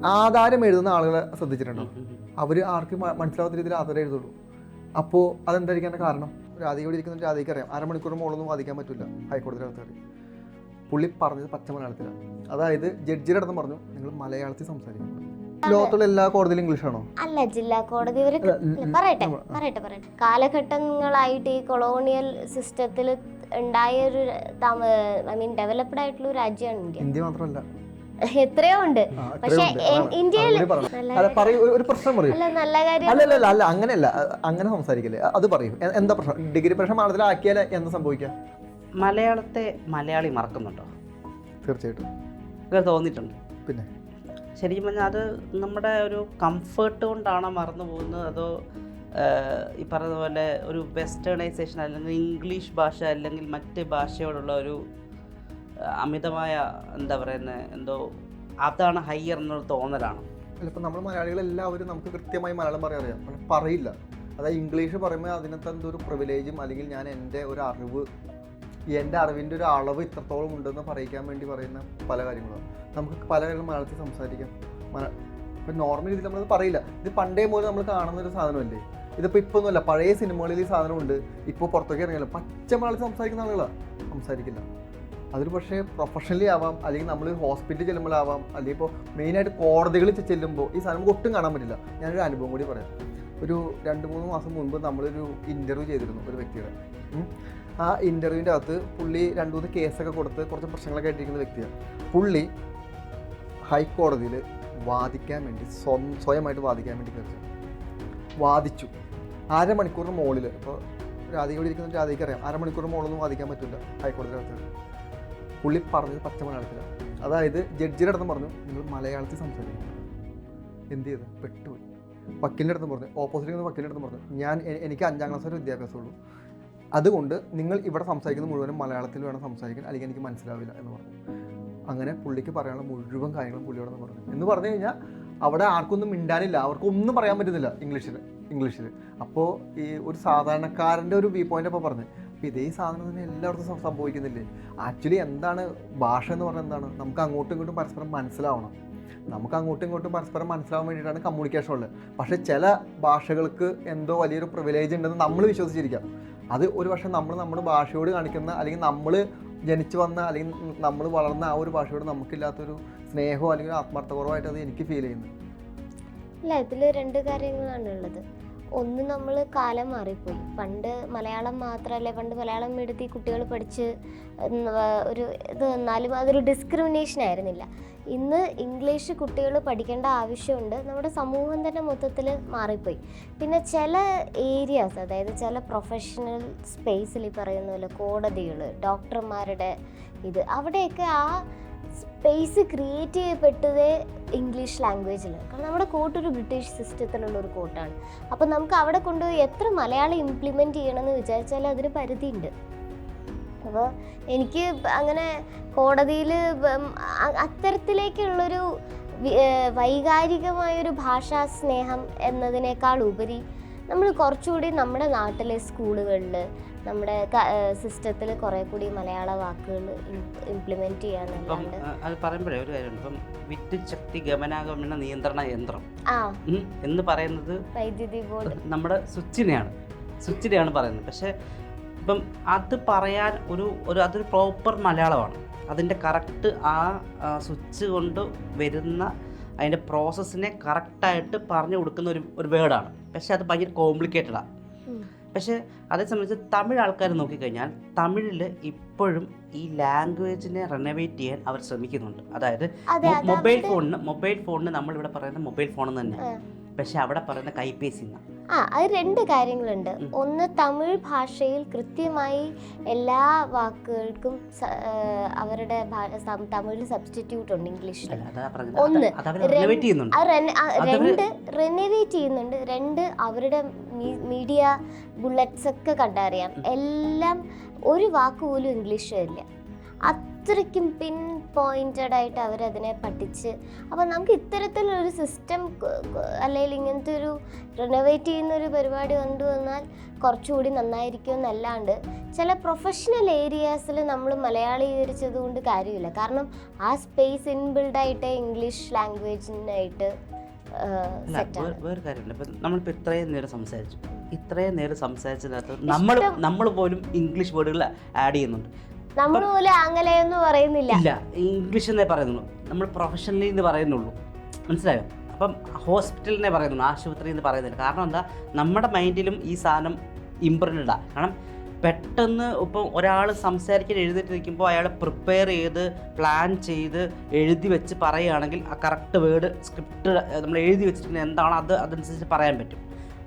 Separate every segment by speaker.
Speaker 1: ആധാരം എഴുതുന്ന ആളുകളെ ശ്രദ്ധിച്ചിട്ടുണ്ടോ? അവർ ആർക്കും മനസ്സിലാവാത്ത രീതിയിൽ ആധാരം എഴുതുള്ളൂ. അപ്പോൾ അതെന്തായിരിക്കാൻ കാരണം? രാധികയോട് ഇരിക്കുന്ന രാധിക്ക് അറിയാം. അരമണിക്കൂർ മുകളൊന്നും വാദിക്കാൻ പറ്റില്ല ഹൈക്കോടതി ആൾക്കാർ പുള്ളി പറഞ്ഞത് പച്ച മലയാളത്തിലാണ് അതായത് ജഡ്ജിയുടെ അടുത്ത് പറഞ്ഞു നിങ്ങൾ മലയാളത്തിൽ സംസാരിക്കണം. ലോകത്തുള്ള എല്ലാ കോടതിയിലും ഇംഗ്ലീഷാണോ?
Speaker 2: അല്ല ജില്ലാ കോടതി ഒരു പറയട്ടെ പറയട്ടെ പറയട്ടെ. കാലഘട്ടങ്ങളായിട്ട് ഈ കൊളോണിയൽ സിസ്റ്റത്തിൽ ഉണ്ടായ ഒരു ഐ മീൻ ഡെവലപ്ഡ് ആയിട്ടുള്ള ഒരു രാജ്യമാണ് ഇന്ത്യ.
Speaker 1: ഇന്ത്യ മാത്രമല്ല.
Speaker 2: എത്രയോ ഉണ്ട്. പക്ഷെ. ഇന്ത്യയിൽ നല്ല
Speaker 1: അല്ല ഒരു- ഒരു പ്രശ്നം പറയൂ.
Speaker 2: അല്ല നല്ല കാര്യം
Speaker 1: അല്ല അല്ല അല്ല അല്ല അങ്ങനെയല്ല. അങ്ങനെ സംസാരിക്കില്ലേ. അത് പറയും. എന്താ പ്രശ്നം? ഡിഗ്രി പ്രശ്നം മലയാളത്തിലാക്കിയാൽ എന്താ സംഭവിക്കുക
Speaker 3: മലയാളത്തെ മലയാളി മറക്കുന്നുണ്ടോ?
Speaker 1: തീർച്ചയായിട്ടും.
Speaker 3: തോന്നിട്ടുണ്ട് തോന്നിയിട്ടുണ്ട്.
Speaker 1: പിന്നെ?
Speaker 3: ശരിക്കും പറഞ്ഞാൽ അത് നമ്മുടെ ഒരു കംഫേർട്ട് കൊണ്ടാണോ മറന്നു പോകുന്നത്? അതോ ഈ പറഞ്ഞ പോലെ ഒരു വെസ്റ്റേണൈസേഷൻ അല്ലെങ്കിൽ ഇംഗ്ലീഷ് ഭാഷ അല്ലെങ്കിൽ മറ്റ് ഭാഷയോടുള്ള ഒരു അമിതമായ എന്താ പറയുന്നത് എന്തോ അതാണ് ഹയ്യർ എന്നൊരു തോന്നലാണ്.
Speaker 1: ഇപ്പം നമ്മൾ മലയാളികളെല്ലാവരും നമുക്ക് കൃത്യമായി മലയാളം പറയാൻ അറിയാം പറയില്ല. അതായത് ഇംഗ്ലീഷ് പറയുമ്പോൾ അതിനകത്ത് എന്തോ ഒരു പ്രിവിലേജും അല്ലെങ്കിൽ ഞാൻ എന്റെ ഒരു അറിവ് എന്റെ അറിവിന്റെ ഒരു അളവ് ഇത്രത്തോളം ഉണ്ടെന്ന് പറയിക്കാൻ വേണ്ടി പറയുന്ന പല കാര്യങ്ങളും. നമുക്ക് പല കാര്യങ്ങളും മലയാളത്തിൽ സംസാരിക്കാം. ഇപ്പം നോർമൽ രീതിയിൽ നമ്മളത് പറയില്ല. ഇത് പണ്ടേ മുതൽ നമ്മൾ കാണുന്ന ഒരു സാധനമല്ലേ? ഇതിപ്പോൾ ഇപ്പോൾ ഒന്നുമല്ല പഴയ സിനിമകളിൽ ഈ സാധനമുണ്ട്. ഇപ്പോൾ പുറത്തേക്ക് ഇറങ്ങിയല്ലോ പച്ച മലയാളത്തിൽ സംസാരിക്കുന്ന ആളുകളാണ് സംസാരിക്കില്ല. അതൊരു പക്ഷേ പ്രൊഫഷണലി ആവാം അല്ലെങ്കിൽ നമ്മൾ ഹോസ്പിറ്റലിൽ ചെല്ലുമ്പോഴാവാം അല്ലെങ്കിൽ ഇപ്പോൾ മെയിനായിട്ട് കോടതികളിൽ ചെല്ലുമ്പോൾ ഈ സാധനം ഒട്ടും കാണാൻ പറ്റില്ല. ഞാനൊരു അനുഭവം കൂടി പറയാം. ഒരു രണ്ട് മൂന്ന് മാസം മുൻപ് നമ്മളൊരു ഇന്റർവ്യൂ ചെയ്തിരുന്നു ഒരു വ്യക്തിയുടെ. ആ ഇന്റർവ്യൂവിന്റെ അകത്ത് പുള്ളി രണ്ട് മൂന്ന് കേസൊക്കെ കൊടുത്ത് കുറച്ച് പ്രശ്നങ്ങളൊക്കെ ആയിട്ടിരിക്കുന്ന വ്യക്തിയാണ്. പുള്ളി ഹൈക്കോടതിയിൽ വാദിക്കാൻ വേണ്ടി സ്വം സ്വയമായിട്ട് വാദിക്കാൻ വേണ്ടി കയറി. വാദിച്ചു. അരമണിക്കൂറിന് മുകളിൽ ഇപ്പോൾ രാധികയോട് ഇരിക്കുന്ന രാധിക്ക് അറിയാം. അരമണിക്കൂറിന് മുകളിലൊന്നും വാദിക്കാൻ പറ്റില്ല ഹൈക്കോടതിയുടെ ആൾക്കാർ പുള്ളി പറഞ്ഞത് പച്ച മലയാളത്തിലാണ് അതായത് ജഡ്ജിയുടെ അടുത്ത് പറഞ്ഞു നിങ്ങൾ മലയാളത്തിൽ സംസാരിക്കണം. എന്ത് ചെയ്ത്? പെട്ടുപോയി. വക്കീലിന്റെ അടുത്ത് പറഞ്ഞു ഓപ്പോസിറ്റ് നിന്ന് വക്കീലിന്റെ അടുത്ത് പറഞ്ഞു ഞാൻ എനിക്ക് അഞ്ചാം ക്ലാസ് വരെ വിദ്യാഭ്യാസമുള്ളൂ. അതുകൊണ്ട് നിങ്ങൾ ഇവിടെ സംസാരിക്കുന്ന മുഴുവനും മലയാളത്തിൽ വേണം സംസാരിക്കാൻ അല്ലെങ്കിൽ എനിക്ക് മനസ്സിലാവില്ല എന്ന് പറഞ്ഞു. അങ്ങനെ പുള്ളിക്ക് പറയാനുള്ള മുഴുവൻ കാര്യങ്ങളും പുള്ളിയോട് പറഞ്ഞു. എന്ന് പറഞ്ഞു കഴിഞ്ഞാൽ അവിടെ ആർക്കൊന്നും മിണ്ടാനില്ല. അവർക്കൊന്നും പറയാൻ പറ്റുന്നില്ല ഇംഗ്ലീഷിൽ ഇംഗ്ലീഷിൽ അപ്പോൾ ഈ ഒരു സാധാരണക്കാരന്റെ ഒരു വ്യൂ പോയിന്റ് അപ്പോൾ പറഞ്ഞു അപ്പോൾ ഇതേ സാധനം തന്നെ എല്ലായിടത്തും സംഭവിക്കുന്നില്ലേ? ആക്ച്വലി എന്താണ് ഭാഷ എന്ന് പറഞ്ഞാൽ എന്താണ്? നമുക്ക് അങ്ങോട്ടും ഇങ്ങോട്ടും പരസ്പരം മനസ്സിലാവണം. നമുക്ക് അങ്ങോട്ടും ഇങ്ങോട്ടും പരസ്പരം മനസ്സിലാവാൻ വേണ്ടിയിട്ടാണ് കമ്മ്യൂണിക്കേഷൻ ഉള്ളത്. പക്ഷേ ചില ഭാഷകൾക്ക് എന്തോ വലിയൊരു പ്രിവിലേജ് ഉണ്ടെന്ന് നമ്മൾ വിശ്വസിച്ചിരിക്കാം. അത് ഒരു പക്ഷേ നമ്മൾ നമ്മുടെ ഭാഷയോട് കാണിക്കുന്ന അല്ലെങ്കിൽ നമ്മൾ ജനിച്ചു വന്ന അല്ലെങ്കിൽ നമ്മൾ വളർന്ന ആ ഒരു ഭാഷയോട് നമുക്കില്ലാത്തൊരു സ്നേഹമോ അല്ലെങ്കിൽ ആത്മാർത്ഥപൂർവമായിട്ട് അത് എനിക്ക് ഫീൽ ചെയ്യുന്നു
Speaker 2: ഇല്ല ഇതിൽ രണ്ട് കാര്യങ്ങളാണ് ഉള്ളത്. ഒന്ന് നമ്മൾ കാലം മാറിപ്പോയി. പണ്ട് മലയാളം മാത്രമല്ല പണ്ട് മലയാളം എടുത്ത് കുട്ടികൾ പഠിച്ച് ഒരു ഇത് എന്നാലും അതൊരു ഡിസ്ക്രിമിനേഷൻ ആയിരുന്നില്ല. ഇന്ന് ഇംഗ്ലീഷ് കുട്ടികൾ പഠിക്കേണ്ട ആവശ്യമുണ്ട്. നമ്മുടെ സമൂഹം തന്നെ മൊത്തത്തിൽ മാറിപ്പോയി. പിന്നെ ചില ഏരിയാസ് അതായത് ചില പ്രൊഫഷണൽ സ്പേസിൽ ഈ പറയുന്ന പോലെ കോടതികൾ ഡോക്ടർമാരുടെ ഇത് അവിടെയൊക്കെ ആ സ്പേസ് ക്രിയേറ്റ് ചെയ്യപ്പെട്ടത് ഇംഗ്ലീഷ് ലാംഗ്വേജിൽ കാരണം നമ്മുടെ കോട്ട് ഒരു ബ്രിട്ടീഷ് സിസ്റ്റത്തിലുള്ള ഒരു കോട്ടാണ് അപ്പോൾ നമുക്ക് അവിടെ കൊണ്ടുപോയി എത്ര മലയാളം ഇംപ്ലിമെന്റ് ചെയ്യണമെന്ന് വിചാരിച്ചാൽ അതിന് പരിധിയുണ്ട്. അപ്പോൾ എനിക്ക് അങ്ങനെ കോടതിയിൽ അത്തരത്തിലേക്കുള്ളൊരു വൈകാരികമായൊരു ഭാഷാ സ്നേഹം എന്നതിനേക്കാൾ ഉപരി നമ്മൾ കുറച്ചുകൂടി നമ്മുടെ നാട്ടിലെ സ്കൂളുകളിൽ നമ്മുടെ സിസ്റ്റത്തിൽ കുറേ കൂടി മലയാള വാക്കുകൾ ഇംപ്ലിമെന്റ്
Speaker 3: ഇപ്പം
Speaker 2: ചെയ്യാന്നല്ലാണ്ട്
Speaker 3: ആ, അത് പറയുമ്പോഴേ ഒരു കാര്യമുണ്ട് ഇപ്പം വിദ്യുത് ശക്തി ഗമനാഗമന നിയന്ത്രണ യന്ത്രം. എന്ന് പറയുന്നത്
Speaker 2: വൈദ്യുതി ബോർഡ്.
Speaker 3: നമ്മുടെ സ്വിച്ചിനെയാണ്. സ്വിച്ചിനെയാണ് പറയുന്നത്. പക്ഷേ ഇപ്പം അത് പറയാൻ ഒരു ഒരു അതൊരു പ്രോപ്പർ മലയാളമാണ്. അതിന്റെ കറക്റ്റ് ആ സ്വിച്ച് കൊണ്ട് വരുന്ന അതിന്റെ പ്രോസസ്സിനെ കറക്റ്റായിട്ട് പറഞ്ഞു കൊടുക്കുന്ന ഒരു ഒരു വേർഡാണ് പക്ഷേ അത് ഭയങ്കര കോംപ്ലിക്കേറ്റഡാണ്. പക്ഷേ അതേ സംബന്ധിച്ച് തമിഴ് ആൾക്കാർ നോക്കിക്കഴിഞ്ഞാൽ തമിഴിൽ ഇപ്പോഴും ഈ ലാംഗ്വേജിനെ റെനോവേറ്റ് ചെയ്യാൻ അവർ ശ്രമിക്കുന്നുണ്ട് അതായത്
Speaker 2: അതെ അത്
Speaker 3: മൊബൈൽ ഫോണിന് മൊബൈൽ ഫോണിന് നമ്മളിവിടെ പറയുന്ന മൊബൈൽ ഫോൺ തന്നെ
Speaker 2: ആ.
Speaker 3: പക്ഷെ അവിടെ പറയുന്ന കൈപ്പേസി
Speaker 2: ആ അത് രണ്ട് കാര്യങ്ങളുണ്ട്. ഒന്ന് തമിഴ് ഭാഷയിൽ കൃത്യമായി എല്ലാ വാക്കുകൾക്കും അവരുടെ തമിഴിൽ സബ്സ്റ്റിറ്റ്യൂട്ട് ഉണ്ട് ഇംഗ്ലീഷിൽ ഒന്ന്. രണ്ട് റെനോവേറ്റ് ചെയ്യുന്നുണ്ട്. രണ്ട് അവരുടെ മീഡിയ ബുള്ളറ്റ്സ് ഒക്കെ കണ്ടറിയാം. എല്ലാം ഒരു വാക്ക് പോലും ഇംഗ്ലീഷ് വരില്ല അത്രയ്ക്കും പിൻ പോയിന്റഡ് ആയിട്ട് അവരതിനെ പഠിച്ച്. അപ്പോൾ നമുക്ക് ഇത്തരത്തിലൊരു സിസ്റ്റം അല്ലെങ്കിൽ ഇങ്ങനത്തെ ഒരു റിനോവേറ്റ് ചെയ്യുന്ന ഒരു പരിപാടി കൊണ്ടുവന്നാൽ കുറച്ചുകൂടി നന്നായിരിക്കും എന്നല്ലാണ്ട് ചില പ്രൊഫഷണൽ ഏരിയാസിൽ നമ്മൾ മലയാളീകരിച്ചത് കൊണ്ട് കാര്യമില്ല. കാരണം ആ സ്പേസ് ഇൻബിൽഡായിട്ട് ഇംഗ്ലീഷ് ലാംഗ്വേജിനായിട്ട്
Speaker 3: വേറെ കാര്യമില്ല. നമ്മളിപ്പോൾ ഇത്രയും നേരം സംസാരിച്ചു. ഇത്രയും നേരം സംസാരിച്ചതിനകത്ത് നമ്മൾ നമ്മൾ പോലും ഇംഗ്ലീഷ് വേർഡുകൾ ആഡ് ചെയ്യുന്നുണ്ട്.
Speaker 2: നമ്മൾ പോലും ആംഗലേയെന്ന് പറയുന്നില്ല.
Speaker 3: ഇല്ല ഇംഗ്ലീഷ് എന്നേ പറയുന്നുള്ളൂ. നമ്മൾ പ്രൊഫഷണലി എന്ന് പറയുന്നുള്ളൂ. മനസ്സിലായോ? അപ്പം ഹോസ്പിറ്റലിനെ പറയുന്നുള്ളൂ ആശുപത്രി എന്ന് പറയുന്നില്ല. കാരണം എന്താ? നമ്മുടെ മൈൻഡിലും ഈ സാധനം ഇമ്പ്രൂവ്ഡാണ് കാരണം പെട്ടെന്ന് ഇപ്പം ഒരാൾ സംസാരിക്കാൻ എഴുതിയിട്ട് നിൽക്കുമ്പോൾ അയാൾ പ്രിപ്പയർ ചെയ്ത് പ്ലാൻ ചെയ്ത് എഴുതി വെച്ച് പറയുകയാണെങ്കിൽ ആ കറക്റ്റ് വേർഡ് സ്ക്രിപ്റ്റ് നമ്മൾ എഴുതി വെച്ചിട്ടുണ്ടെങ്കിൽ എന്താണോ അത് അതനുസരിച്ച് പറയാൻ പറ്റും.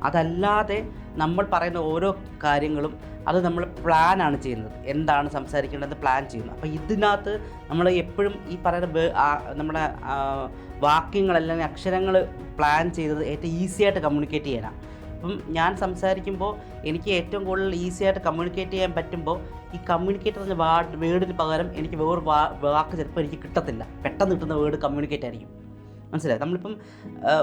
Speaker 3: അതല്ലാതെ നമ്മൾ പറയുന്ന ഓരോ കാര്യങ്ങളും അത് നമ്മൾ പ്ലാനാണ് ചെയ്യുന്നത്. എന്താണ് സംസാരിക്കേണ്ടത് പ്ലാൻ ചെയ്യുന്നത്. അപ്പോൾ ഇതിനകത്ത് നമ്മൾ എപ്പോഴും ഈ പറയുന്ന നമ്മുടെ അല്ലെങ്കിൽ അക്ഷരങ്ങൾ പ്ലാൻ ചെയ്തത് ഏറ്റവും ഈസി ആയിട്ട് കമ്മ്യൂണിക്കേറ്റ് ചെയ്യാനാണ്. അപ്പം ഞാൻ സംസാരിക്കുമ്പോൾ എനിക്ക് ഏറ്റവും കൂടുതൽ ഈസി ആയിട്ട് കമ്മ്യൂണിക്കേറ്റ് ചെയ്യാൻ പറ്റുമ്പോൾ ഈ കമ്മ്യൂണിക്കേറ്റ് എന്ന വാ വേർഡിന് പകരം എനിക്ക് വേറെ വാക്ക് ചിലപ്പോൾ എനിക്ക് കിട്ടത്തില്ല. പെട്ടെന്ന് കിട്ടുന്ന വേർഡ് കമ്മ്യൂണിക്കേറ്റ് ആയിരിക്കും. മനസ്സിലായി? നമ്മളിപ്പം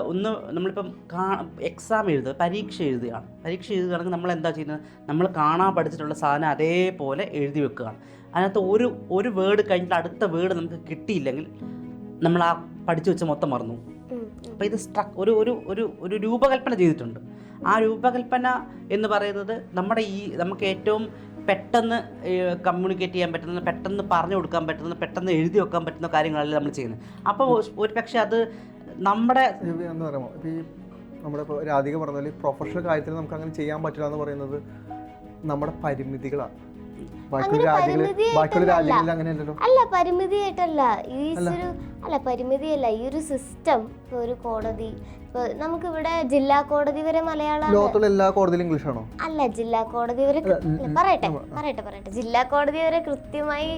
Speaker 3: ഒന്ന് നമ്മളിപ്പം കാ എക്സാം എഴുതുക പരീക്ഷ എഴുതുകയാണ്. പരീക്ഷ എഴുതുകയാണെങ്കിൽ നമ്മൾ എന്താ ചെയ്യുന്നത്? നമ്മൾ കാണാൻ പഠിച്ചിട്ടുള്ള സാധനം അതേപോലെ എഴുതി വെക്കുകയാണ്. അതിനകത്ത് ഒരു ഒരു വേർഡ് കഴിഞ്ഞിട്ട് അടുത്ത വേർഡ് നമുക്ക് കിട്ടിയില്ലെങ്കിൽ നമ്മൾ ആ പഠിച്ചു വെച്ച മൊത്തം മറന്നു. അപ്പോൾ ഇത് സ്ട്രക് ഒരു ഒരു ഒരു ഒരു രൂപകൽപ്പന ചെയ്തിട്ടുണ്ട്. ആ രൂപകൽപ്പന എന്ന് പറയുന്നത് നമ്മുടെ ഈ നമുക്ക് ഏറ്റവും പെട്ടെന്ന് കമ്മ്യൂണിക്കേറ്റ് ചെയ്യാൻ പറ്റുന്ന പെട്ടെന്ന് പറഞ്ഞു കൊടുക്കാൻ പറ്റുന്ന പെട്ടെന്ന് എഴുതി വെക്കാൻ പറ്റുന്ന കാര്യങ്ങളല്ല നമ്മൾ ചെയ്യുന്നത്. അപ്പോൾ ഒരു പക്ഷേ അത് നമ്മുടെ
Speaker 1: ഇത് എന്ന് പറയുമ്പോൾ ഇപ്പോൾ ഈ നമ്മുടെ ഇപ്പോൾ രാധിക പറഞ്ഞ പോലെ പ്രൊഫഷണൽ കാര്യത്തിൽ നമുക്ക് അങ്ങനെ ചെയ്യാൻ പറ്റില്ല എന്ന് പറയുന്നത് നമ്മുടെ പരിമിതികളാണ്. ബാക്കിയുള്ള
Speaker 2: അങ്ങനെ
Speaker 1: രാജ്യങ്ങളിൽ ബാക്കിയുള്ള രാജ്യങ്ങളിൽ അങ്ങനെയല്ലല്ലോ?
Speaker 2: അല്ല പരിമിതിയായിട്ടല്ല. ഈ ഒരു അല്ല പരിമിതിയല്ല. ഈ ഒരു സിസ്റ്റം ഒരു കോടതി. ഇപ്പൊ നമുക്കിവിടെ ജില്ലാ കോടതി വരെ മലയാളം
Speaker 1: ലോകത്തുള്ള എല്ലാ കോടതിയിലും ഇംഗ്ലീഷാണോ?
Speaker 2: അല്ല ജില്ലാ കോടതി വരെ പറയട്ടെ പറയട്ടെ പറയട്ടെ. ജില്ലാ കോടതി വരെ കൃത്യമായി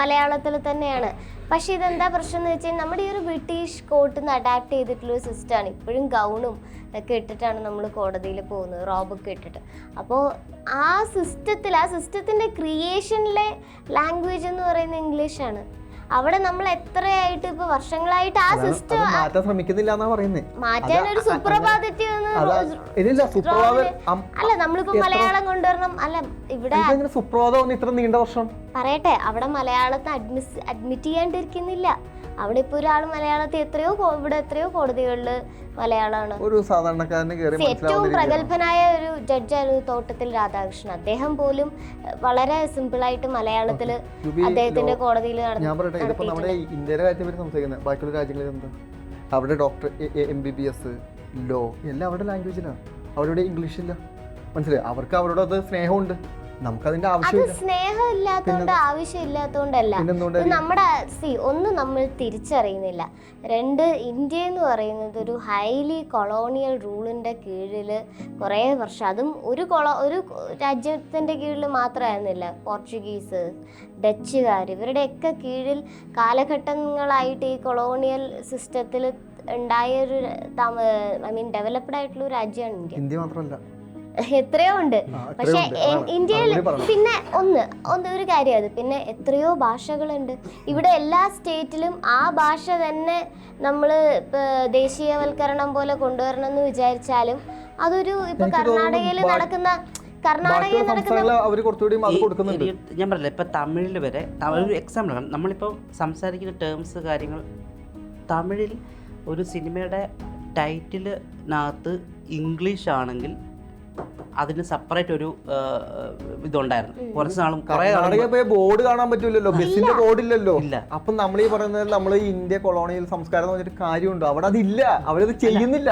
Speaker 2: മലയാളത്തിൽ തന്നെയാണ്. പക്ഷെ ഇതെന്താ പ്രശ്നം എന്ന് വെച്ചാൽ നമ്മുടെ ഈ ഒരു ബ്രിട്ടീഷ് കോർട്ടിൽ നിന്ന് അഡാപ്റ്റ് ചെയ്തിട്ടുള്ള ഒരു സിസ്റ്റമാണ് ഇപ്പോഴും ഗൗണും ഒക്കെ ഇട്ടിട്ടാണ് നമ്മൾ കോടതിയിൽ പോകുന്നത് റോബൊക്കെ ഇട്ടിട്ട്. അപ്പോൾ ആ സിസ്റ്റത്തിൽ ആ സിസ്റ്റത്തിന്റെ ക്രിയേഷനിലെ ലാംഗ്വേജ് എന്ന് പറയുന്നത് ഇംഗ്ലീഷാണ്. അവിടെ നമ്മൾ എത്രയായിട്ട് ഇപ്പൊ വർഷങ്ങളായിട്ട് ആ സിസ്റ്റം
Speaker 1: മാറ്റാൻ ശ്രമിക്കുന്നില്ല എന്നാ പറയുന്നത്
Speaker 2: മാറ്റാൻ ഒരു സുപ്രഭാതത്തിൽ അല്ല നമ്മളിപ്പോ മലയാളം കൊണ്ടുവരണം. അല്ല ഇവിടെ
Speaker 1: സുപ്രഭാതം ഇത്ര നീണ്ട വർഷം.
Speaker 2: പറയട്ടെ അവിടെ മലയാളത്തെ അഡ്മിറ്റ് ചെയ്യാണ്ടിരിക്കുന്നില്ല. അവിടെ ഇപ്പൊ ഒരാൾ മലയാളത്തിൽ എത്രയോ ഇവിടെ എത്രയോ കോടതികളിൽ മലയാളമാണ്.
Speaker 1: ഒരു സാധാരണക്കാരന്
Speaker 2: ഏറ്റവും പ്രഗത്ഭനായ ഒരു ജഡ്ജായിരുന്നു തോട്ടത്തിൽ രാധാകൃഷ്ണൻ. അദ്ദേഹം പോലും വളരെ സിമ്പിൾ ആയിട്ട്
Speaker 1: മലയാളത്തിൽ
Speaker 2: അദ്ദേഹത്തിന്റെ കോടതിയിൽ
Speaker 1: ഞാൻ പറയട്ടെ ഇതിപ്പോ നമ്മുടെ ഇന്ത്യയുടെ കാര്യത്തെ പറ്റി സംസാരിക്കുന്നത്. ബാക്കിയുള്ള രാജ്യങ്ങളിൽ എന്താ? അവിടെ doctor M B B S law എല്ലാം അവരുടെ ലാംഗ്വേജിലാണ് അവരുടെ ഇംഗ്ലീഷില്ല. മനസ്സിലായി? അവർക്ക് അവരോട് അത് സ്നേഹമുണ്ട്. നമുക്കതിന്റെ
Speaker 2: ആവശ്യം
Speaker 1: ആവശ്യമില്ല.
Speaker 2: സ്നേഹം ഇല്ലാത്തോണ്ട് ആവശ്യമില്ലാത്തോണ്ടല്ല. നമ്മുടെ സി ഒന്ന് നമ്മൾ തിരിച്ചറിയുന്നില്ല. രണ്ട് ഇന്ത്യ എന്ന് പറയുന്നത് ഒരു ഹൈലി കൊളോണിയൽ റൂളിന്റെ കീഴിൽ കുറേ വർഷം അതും ഒരു കൊളോ ഒരു രാജ്യത്തിന്റെ കീഴിൽ മാത്രമായിരുന്നില്ല പോർച്ചുഗീസ് ഡച്ചുകാർ ഇവരുടെയൊക്കെ കീഴിൽ കാലഘട്ടങ്ങളായിട്ട് ഈ കൊളോണിയൽ സിസ്റ്റത്തിൽ ഉണ്ടായ ഒരു ഐ മീൻ ഡെവലപ്ഡ് ആയിട്ടുള്ള ഒരു രാജ്യമാണ് ഇന്ത്യ.
Speaker 1: ഇന്ത്യ മാത്രമല്ല
Speaker 2: എത്രയോ ഉണ്ട്. പക്ഷെ. ഇന്ത്യയിൽ പിന്നെ ഒന്ന് ഒന്ന് ഒരു കാര്യം അത്. പിന്നെ എത്രയോ ഭാഷകളുണ്ട്. ഇവിടെ എല്ലാ സ്റ്റേറ്റിലും ആ ഭാഷ തന്നെ നമ്മൾ ദേശീയവൽക്കരണം പോലെ കൊണ്ടുവരണം എന്ന് വിചാരിച്ചാലും അതൊരു ഇപ്പൊ കർണാടകയിൽ നടക്കുന്ന
Speaker 3: ഞാൻ പറഞ്ഞില്ല ഇപ്പൊ തമിഴിൽ വരെ ഒരു എക്സാമ്പിൾ ആണ്. നമ്മളിപ്പോൾ സംസാരിക്കുന്ന ടേംസ് കാര്യങ്ങൾ തമിഴിൽ ഒരു സിനിമയുടെ ടൈറ്റിലിനകത്ത് ഇംഗ്ലീഷ് ആണെങ്കിൽ അതിന് സെപ്പറേറ്റ് ഒരു ഇതുണ്ടായിരുന്നു. കുറച്ച് നാളും കുറേ
Speaker 1: ബോർഡ് കാണാൻ പറ്റൂലല്ലോ. ബസ്സിന്റെ ബോർഡ് ഇല്ലല്ലോ
Speaker 3: ഇല്ല.
Speaker 1: അപ്പൊ നമ്മൾ ഈ പറയുന്നത് നമ്മൾ ഇന്ത്യ കൊളോണിയൽ സംസ്കാരം എന്ന് പറഞ്ഞിട്ട് കാര്യമുണ്ടോ. അവിടെ അതില്ല. അവരത് ചെയ്യുന്നില്ല.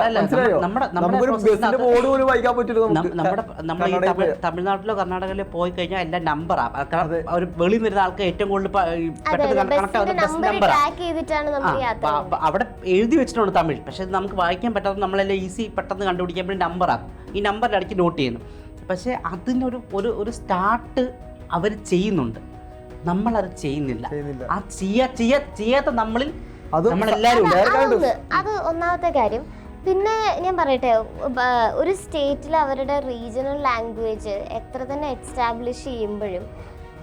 Speaker 1: ബസ്സിന്റെ ബോർഡ് പോലും വായിക്കാൻ പറ്റില്ല
Speaker 3: നമ്മുടെ നമ്മുടെ ഈ തമിഴ്നാട്ടിലോ കർണാടകയിലോ പോയി കഴിഞ്ഞാൽ എല്ലാം നമ്പർ ആ. ഒരു വെളിയിൽ വരുന്ന ആൾക്ക് ഏറ്റവും കൂടുതൽ പെട്ടെന്ന് കണക്ട് ആവുന്ന ബസ്
Speaker 2: നമ്പർ
Speaker 3: നമ്പറാണ്
Speaker 2: ട്രാക്ക് ചെയ്തിട്ടാണ് നമ്മൾ യാത്ര
Speaker 3: അപ്പൊ- അപ്പൊ അവിടെ എഴുതി വെച്ചിട്ടുണ്ട് തമിഴ്. പക്ഷെ ഇത് നമുക്ക് വായിക്കാൻ പറ്റാത്ത നമ്മളെല്ലാം ഈസി പെട്ടെന്ന് കണ്ടുപിടിക്കാൻ വേണ്ടി നമ്പറാക്കും ഈ നമ്പറിൽ ഇടയ്ക്ക് നോട്ട് ചെയ്യുന്നു. പക്ഷേ അതിനൊരു ഒരു ഒരു സ്റ്റാർട്ട് അവർ ചെയ്യുന്നുണ്ട്. നമ്മളത് ചെയ്യുന്നില്ല.
Speaker 1: ചെയ്യുന്നില്ല.
Speaker 3: ആ ചെയ്യാ ചെയ്യാ ചെയ്യാത്ത നമ്മളിൽ
Speaker 1: അത്
Speaker 3: നമ്മളെല്ലാവരും
Speaker 2: അത് ഒന്നാമത്തെ കാര്യം. പിന്നെ ഞാൻ പറയട്ടെ ഒരു സ്റ്റേറ്റിൽ അവരുടെ റീജിയണൽ ലാംഗ്വേജ് എത്ര തന്നെ എസ്റ്റാബ്ലിഷ് ചെയ്യുമ്പോഴും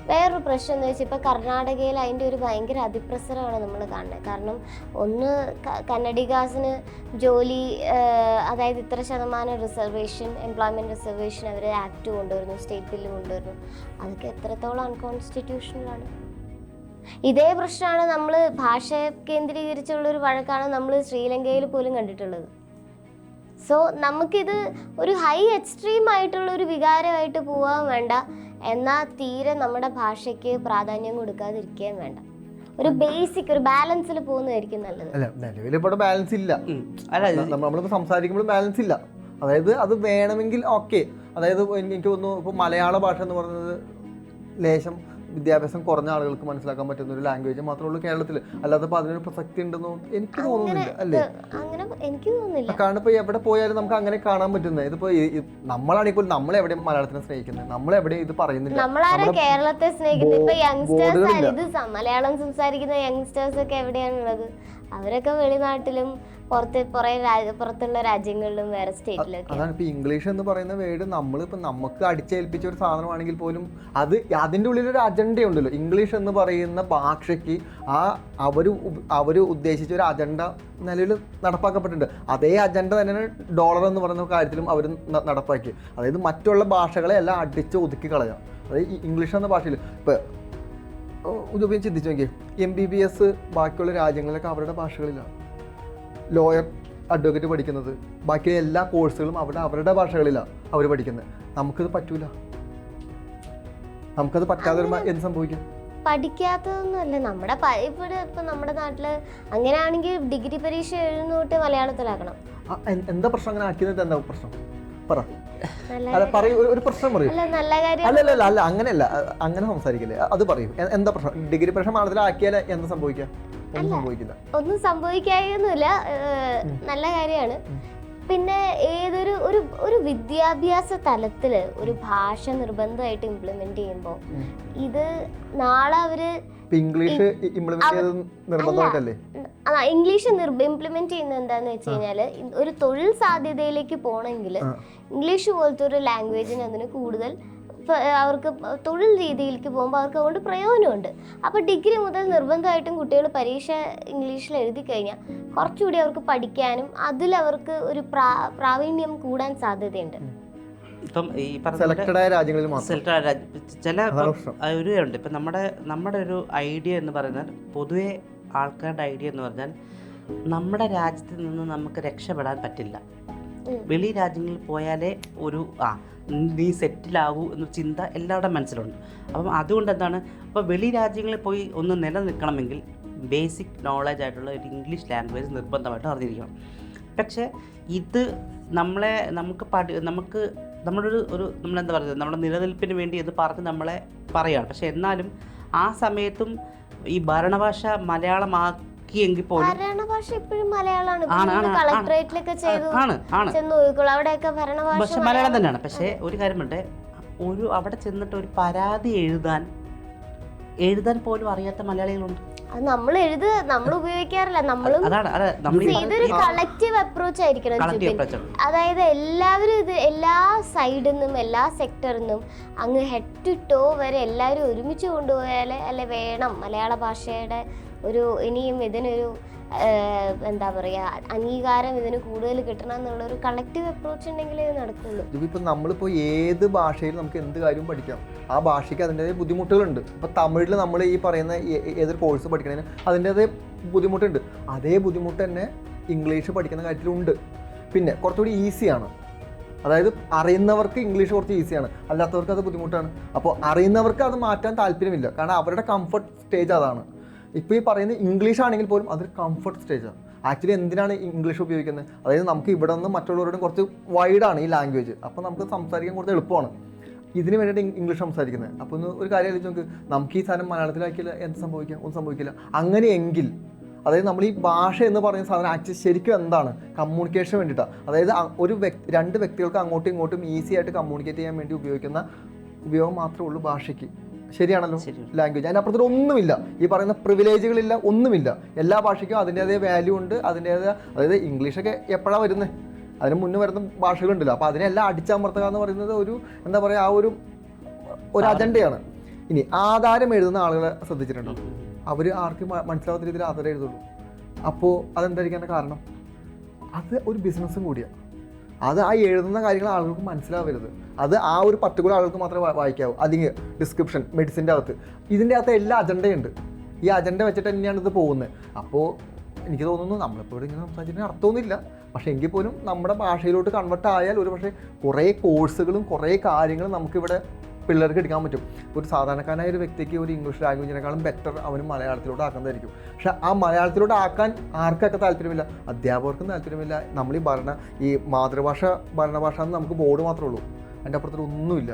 Speaker 2: വേറൊരു പ്രശ്നം എന്ന് വെച്ചാൽ ഇപ്പോൾ കർണാടകയിൽ അതിന്റെ ഒരു ഭയങ്കര അതിപ്രസരമാണ് നമ്മൾ കാണുന്നത് കാരണം ഒന്ന് കന്നഡികാസിന് ജോലി അതായത് ഇത്ര ശതമാനം റിസർവേഷൻ എംപ്ലോയ്മെന്റ് റിസർവേഷൻ അവർ ആക്ട് കൊണ്ടുവരുന്നു സ്റ്റേറ്റ് ബില്ല് കൊണ്ടുവരുന്നു. അതൊക്കെ എത്രത്തോളം അൺകോൺസ്റ്റിറ്റ്യൂഷണലാണ്. ഇതേ പ്രശ്നമാണ് നമ്മൾ ഭാഷ കേന്ദ്രീകരിച്ചുള്ള ഒരു വഴക്കാണ് നമ്മൾ ശ്രീലങ്കയിൽ പോലും കണ്ടിട്ടുള്ളത്. സോ നമുക്കിത് ഒരു ഹൈ എക്സ്ട്രീം ആയിട്ടുള്ള ഒരു വികാരമായിട്ട് പോവാൻ വേണ്ട. എന്നാൽ തീരെ നമ്മുടെ ഭാഷയ്ക്ക് പ്രാധാന്യം കൊടുക്കാതിരിക്കുകയും വേണ്ട. ഒരു ബേസിക് ഒരു ബാലൻസിൽ പോകുന്നതായിരിക്കും നല്ലത്.
Speaker 1: അല്ല നിലവിൽ ഇപ്പോൾ ബാലൻസ് ഇല്ല. നമ്മളിപ്പോൾ സംസാരിക്കുമ്പോൾ ബാലൻസ് ഇല്ല. അതായത് അത് വേണമെങ്കിൽ ഓക്കെ അതായത് എനിക്ക് തോന്നുന്നു ഇപ്പോൾ മലയാള ഭാഷ എന്ന് പറയുന്നത് ലേശം വിദ്യാഭ്യാസം കുറഞ്ഞ ആളുകൾക്ക് മനസ്സിലാക്കാൻ പറ്റുന്ന ഒരു ലാംഗ്വേജ് മാത്രമേ ഉള്ളൂ കേരളത്തിൽ അല്ലാതെ ഇപ്പോൾ അതിനൊരു പ്രസക്തി ഉണ്ടെന്ന് എനിക്ക് തോന്നുന്നില്ല അല്ലേ?
Speaker 2: അങ്ങനെ എനിക്ക് തോന്നുന്നില്ല.
Speaker 1: കാരണം ഇപ്പോൾ എവിടെ പോയാലും നമുക്ക് അങ്ങനെ കാണാൻ പറ്റുന്നത് ഇതിപ്പോൾ നമ്മളാണെങ്കിൽ പോലും എവിടെ മലയാളത്തിനെ സ്നേഹിക്കുന്നത്. എവിടെ ഇത് പറയുന്നില്ല. നമ്മുടെ
Speaker 2: കേരളത്തെ സ്നേഹിക്കുന്നത്? ഇപ്പൊ യങ്സ്റ്റേഴ്സ് മലയാളം സംസാരിക്കുന്ന യങ്സ്റ്റേഴ്സ് ഒക്കെ എവിടെയാണുള്ളത്? അവരൊക്കെ വെളിനാട്ടിലും പുറത്ത് പുറേ പുറത്തുള്ള രാജ്യങ്ങളിലും വേറെ സ്റ്റേറ്റിലൊക്കെ.
Speaker 1: അതാണ് ഇപ്പൊ ഇംഗ്ലീഷ് എന്ന് പറയുന്ന വേർഡ് നമ്മൾ ഇപ്പൊ നമുക്ക് അടിച്ചേൽപ്പിച്ച ഒരു സാധനമാണെങ്കിൽ പോലും അത് അതിന്റെ ഉള്ളിൽ ഒരു അജണ്ട ഉണ്ടല്ലോ. ഇംഗ്ലീഷ് എന്ന് പറയുന്ന ഭാഷയ്ക്ക് ആ അവർ അവർ ഉദ്ദേശിച്ച ഒരു അജണ്ട നിലവിൽ നടപ്പാക്കപ്പെട്ടിട്ടുണ്ട്. അതേ അജണ്ട തന്നെയാണ് ഡോളർ എന്ന് പറയുന്ന കാര്യത്തിലും അവർ നടപ്പാക്കി അതായത് മറ്റുള്ള ഭാഷകളെ എല്ലാം അടിച്ച് ഒതുക്കി കളയാം. അതായത് ഇംഗ്ലീഷ് എന്ന ഭാഷയിൽ ഇപ്പൊ ഉപയോഗം ചിന്തിച്ചു നോക്കിയേ. എം ബി ബി എസ് ബാക്കിയുള്ള രാജ്യങ്ങളിലൊക്കെ അവരുടെ ഭാഷകളിലാണ്. ലോയർ അഡ്വക്കേറ്റ് പഠിക്കുന്നത്. ബാക്കി എല്ലാ കോഴ്സുകളും അവിടെ അവരുടെ ഭാഷകളിലാണ് അവർ പഠിക്കുന്നത്. നമുക്കത് പറ്റൂല. നമുക്കത് പറ്റാതെ വരുമ്പോൾ എന്ത് സംഭവിക്കും?
Speaker 2: പഠിക്കാത്തതൊന്നുമല്ല. നമ്മുടെ ഇവിടെ ഇപ്പൊ നമ്മുടെ നാട്ടിൽ അങ്ങനെയാണെങ്കിൽ ഡിഗ്രി പരീക്ഷ എഴുന്നോട്ട് മലയാളത്തിലാക്കണം.
Speaker 1: എന്താ പ്രശ്നം? അങ്ങനെ ആക്കിയത് എന്താ പ്രശ്നം? പറ. അല്ല പറയൂ ഒരു- പ്രശ്നം പറയൂ.
Speaker 2: അല്ല
Speaker 1: അല്ല അല്ല അങ്ങനെയല്ല. അങ്ങനെ സംസാരിക്കില്ലേ? അത് പറയും. എന്താ പ്രശ്നം? ഡിഗ്രി പ്രശ്നം മലയാളത്തിലാക്കിയാൽ എന്താ സംഭവിക്കുക ഒന്നും സംഭവിക്കില്ല.
Speaker 2: ഒന്നും സംഭവിക്കായൊന്നുമില്ല നല്ല കാര്യമാണ്. പിന്നെ ഏതൊരു ഒരു ഒരു വിദ്യാഭ്യാസ തലത്തിൽ ഒരു ഭാഷ നിർബന്ധമായിട്ട് ഇംപ്ലിമെന്റ് ചെയ്യുമ്പോൾ ഇത് നാളെ
Speaker 1: അവർ ഇംഗ്ലീഷ് ഇംപ്ലിമെന്റ് നിർബന്ധമായിട്ടല്ലേ?
Speaker 2: ആ ഇംഗ്ലീഷ് ഇംപ്ലിമെന്റ് ചെയ്യുന്നത് എന്താന്ന് വെച്ച് കഴിഞ്ഞാൽ ഒരു തൊഴിൽ സാധ്യതയിലേക്ക്
Speaker 1: പോണെങ്കിൽ
Speaker 2: ഇംഗ്ലീഷ് പോലത്തെ ഒരു ലാംഗ്വേജിന് അതിന് കൂടുതൽ അവർക്ക് തൊഴിൽ രീതിയിലേക്ക് പോകുമ്പോൾ അവർക്ക് അതുകൊണ്ട് പ്രയോജനമുണ്ട്. അപ്പോൾ ഡിഗ്രി മുതൽ നിർബന്ധമായിട്ടും കുട്ടികൾ പരീക്ഷ ഇംഗ്ലീഷിൽ എഴുതി കഴിഞ്ഞാൽ കുറച്ചുകൂടി അവർക്ക് പഠിക്കാനും അതിൽ അവർക്ക് ഒരു പ്രാ പ്രാവീണ്യം കൂടാൻ സാധ്യതയുണ്ട്.
Speaker 3: ഇപ്പം ഈ പറഞ്ഞ
Speaker 1: രാജ്യങ്ങളിൽ മാത്രം.
Speaker 3: സെലക്ട് രാജ്യ- ചില ഒരു ഉണ്ട് ഇപ്പം നമ്മുടെ നമ്മുടെ ഒരു ഐഡിയ എന്ന് പറഞ്ഞാൽ പൊതുവെ ആൾക്കാരുടെ ഐഡിയ എന്ന് പറഞ്ഞാൽ നമ്മുടെ രാജ്യത്ത് നിന്ന് നമുക്ക് രക്ഷപ്പെടാൻ പറ്റില്ല. വെളി രാജ്യങ്ങളിൽ പോയാലേ ഒരു ആ നീ സെറ്റിലാവൂ എന്ന ചിന്ത എല്ലാവരുടെ മനസ്സിലുണ്ട്. അപ്പം അതുകൊണ്ട് എന്താണ് അപ്പോൾ വെളി രാജ്യങ്ങളിൽ പോയി ഒന്ന് നിലനിൽക്കണമെങ്കിൽ ബേസിക് നോളജ് ആയിട്ടുള്ള ഒരു ഇംഗ്ലീഷ് ലാംഗ്വേജ് നിർബന്ധമായിട്ട് അറിഞ്ഞിരിക്കണം. പക്ഷേ ഇത് നമ്മളെ നമുക്ക് പഠി നമുക്ക് നമ്മുടെ ഒരു ഒരു നമ്മളെന്താ പറയുന്നത് നമ്മുടെ നിലനിൽപ്പിന് വേണ്ടി ഇത് പറഞ്ഞ് നമ്മളെ പറയുകയാണ് പക്ഷെ എന്നാലും ആ സമയത്തും ഈ ഭരണഭാഷ മലയാളമാക്കി പോലും
Speaker 2: ഭരണഭാഷ ഇപ്പോഴും മലയാളമാണ്.
Speaker 3: ആണ്, ആണ്, ആണ്.
Speaker 2: കളക്ടറേറ്റിലൊക്കെ ചെയ്തു
Speaker 3: ആണ് ആണ്.
Speaker 2: ചെന്ന് നോക്കിക്കോളൂ. അവിടെയൊക്കെ ഭരണഭാഷ
Speaker 3: പക്ഷെ മലയാളം തന്നെയാണ്. പക്ഷേ ഒരു കാര്യമുണ്ട് ഒരു അവിടെ ചെന്നിട്ട് ഒരു പരാതി എഴുതാൻ എഴുതാൻ പോലും അറിയാത്ത മലയാളികളുണ്ട്.
Speaker 2: നമ്മൾ എഴുത് നമ്മൾ ഉപയോഗിക്കാറില്ല. നമ്മളും ഇതൊരു കളക്റ്റീവ് അപ്രോച്ച് ആയിരിക്കണം അതായത് എല്ലാവരും ഇത് എല്ലാ സൈഡിൽ നിന്നും എല്ലാ സെക്ടറിൽ നിന്നും അങ്ങ് ഹെഡ് ടു ടോ വരെ എല്ലാവരും ഒരുമിച്ച് കൊണ്ടുപോയാലേ അല്ലെ വേണം. മലയാള ഭാഷയുടെ ഒരു ഇനിയും ഇതിനൊരു എന്താ പറയുക അംഗീകാരം ഇതിന് കൂടുതൽ കിട്ടണം എന്നുള്ള ഒരു കളക്റ്റീവ് അപ്രോച്ച് ഉണ്ടെങ്കിലേ ഇത് നടക്കുള്ളൂ.
Speaker 1: ഇതിപ്പോൾ നമ്മളിപ്പോൾ ഏത് ഭാഷയിൽ നമുക്ക് എന്ത് കാര്യവും പഠിക്കാം. ആ ഭാഷയ്ക്ക് അതിന്റെതായ ബുദ്ധിമുട്ടുകളുണ്ട്. ഇപ്പോൾ തമിഴിൽ നമ്മൾ ഈ പറയുന്ന ഏതൊരു കോഴ്സ് പഠിക്കണതിന് അതിന്റെതായ ബുദ്ധിമുട്ടുണ്ട്. അതേ ബുദ്ധിമുട്ട് തന്നെ ഇംഗ്ലീഷ് പഠിക്കുന്ന കാര്യത്തിലുണ്ട്. പിന്നെ കുറച്ചുകൂടി ഈസിയാണ്. അതായത് അറിയുന്നവർക്ക് ഇംഗ്ലീഷ് കുറച്ച് ഈസിയാണ്. അല്ലാത്തവർക്ക് അത് ബുദ്ധിമുട്ടാണ്. അപ്പോൾ അറിയുന്നവർക്ക് അത് മാറ്റാൻ താല്പര്യമില്ല. കാരണം അവരുടെ കംഫർട്ട് സ്റ്റേജ് അതാണ്. ഇപ്പോൾ ഈ പറയുന്ന ഇംഗ്ലീഷ് ആണെങ്കിൽ പോലും അതൊരു കംഫർട്ട് സ്റ്റേജാണ് ആക്ച്വലി എന്തിനാണ് ഇംഗ്ലീഷ് ഉപയോഗിക്കുന്നത്? അതായത് നമുക്ക് ഇവിടെ നിന്ന് മറ്റുള്ളവരോടും കുറച്ച് വൈഡാണ് ഈ ലാംഗ്വേജ് അപ്പോൾ നമുക്ക് സംസാരിക്കാൻ കുറച്ച് എളുപ്പമാണ്. ഇതിന് വേണ്ടിയിട്ട് ഇംഗ്ലീഷ് സംസാരിക്കുന്നത്. അപ്പോൾ ഒന്ന് ഒരു കാര്യം ആലോചിച്ച് നോക്ക്. നമുക്ക് ഈ സാധനം മലയാളത്തിലാക്കിയില്ല എന്ത് സംഭവിക്കാം? ഒന്നും സംഭവിക്കില്ല. അങ്ങനെയെങ്കിൽ അതായത് നമ്മൾ ഈ ഭാഷ എന്ന് പറയുന്ന സാധനം ആക്ച്വലി ശരിക്കും എന്താണ്? കമ്മ്യൂണിക്കേഷന് വേണ്ടിയിട്ടാണ് അതായത് ഒരു വ്യക്തി രണ്ട് വ്യക്തികൾക്ക് അങ്ങോട്ടും ഇങ്ങോട്ടും ഈസി ആയിട്ട് കമ്മ്യൂണിക്കേറ്റ് ചെയ്യാൻ വേണ്ടി ഉപയോഗിക്കുന്ന ഉപയോഗം മാത്രമേ ഉള്ളൂ ഭാഷയ്ക്ക്. ശരിയാണല്ലോ? ലാംഗ്വേജ് അതിന്റെ അപ്പുറത്തൊരു ഒന്നുമില്ല. ഈ പറയുന്ന പ്രിവിലേജുകളില്ല ഒന്നുമില്ല. എല്ലാ ഭാഷയ്ക്കും അതിന്റെതായ വാല്യൂ ഉണ്ട് അതിന്റെതായ അതായത് ഇംഗ്ലീഷൊക്കെ എപ്പോഴാണ് വരുന്നത് അതിന് മുന്നേ വരുന്ന ഭാഷകളുണ്ടല്ലോ. അപ്പോൾ അതിനെല്ലാം അടിച്ചമർത്തുക എന്ന് പറയുന്നത് ഒരു എന്താ പറയുക ആ ഒരു ഒരു അജണ്ടയാണ് ഇനി ആധാരം എഴുതുന്ന ആളുകളെ ശ്രദ്ധിച്ചിട്ടുണ്ടോ? അവർ ആർക്കും മനസ്സിലാവാത്ത രീതിയിൽ ആധാരം എഴുതുള്ളൂ. അപ്പോൾ അതെന്തായിരിക്കാൻ കാരണം? അത് ഒരു ബിസിനസ്സും കൂടിയാണ് അത് ആ എഴുതുന്ന കാര്യങ്ങൾ ആളുകൾക്ക് മനസ്സിലാവരുത്. അത് ആ ഒരു പർട്ടിക്കുലർ ആളുകൾക്ക് മാത്രമേ വായിക്കാവൂ. അല്ലെങ്കിൽ ഡിസ്ക്രിപ്ഷൻ മെഡിസിന്റെ അകത്ത്. ഇതിന്റെ അകത്ത് എല്ലാ അജണ്ടയുണ്ട്. ഈ അജണ്ട വെച്ചിട്ട് തന്നെയാണ് ഇത് പോകുന്നത്. അപ്പോൾ എനിക്ക് തോന്നുന്നു നമ്മളിപ്പോൾ ഇവിടെ ഇങ്ങനെ സംസാരിച്ചിട്ട് അർത്ഥമൊന്നുമില്ല. പക്ഷേ എങ്കിൽ പോലും നമ്മുടെ ഭാഷയിലോട്ട് കൺവെർട്ട് ആയാൽ ഒരു പക്ഷേ കുറേ കോഴ്സുകളും കുറേ കാര്യങ്ങളും നമുക്കിവിടെ പിള്ളേർക്ക് എടുക്കാൻ പറ്റും. ഒരു സാധാരണക്കാരനായ ഒരു വ്യക്തിക്ക് ഒരു ഇംഗ്ലീഷ് ലാംഗ്വേജിനേക്കാളും ബെറ്റർ അവന് മലയാളത്തിലോട്ട് ആക്കുന്നതായിരിക്കും. പക്ഷെ ആ മലയാളത്തിലോട്ട് ആക്കാൻ ആർക്കൊക്കെ താല്പര്യമില്ല? അധ്യാപകർക്കും താല്പര്യമില്ല. നമ്മൾ ഈ ഭരണ ഈ മാതൃഭാഷ ഭരണഭാഷ എന്ന് നമുക്ക് ബോർഡ് മാത്രമേ ഉള്ളൂ. അതിന്റെ അപ്പുറത്തൊരു ഒന്നുമില്ല.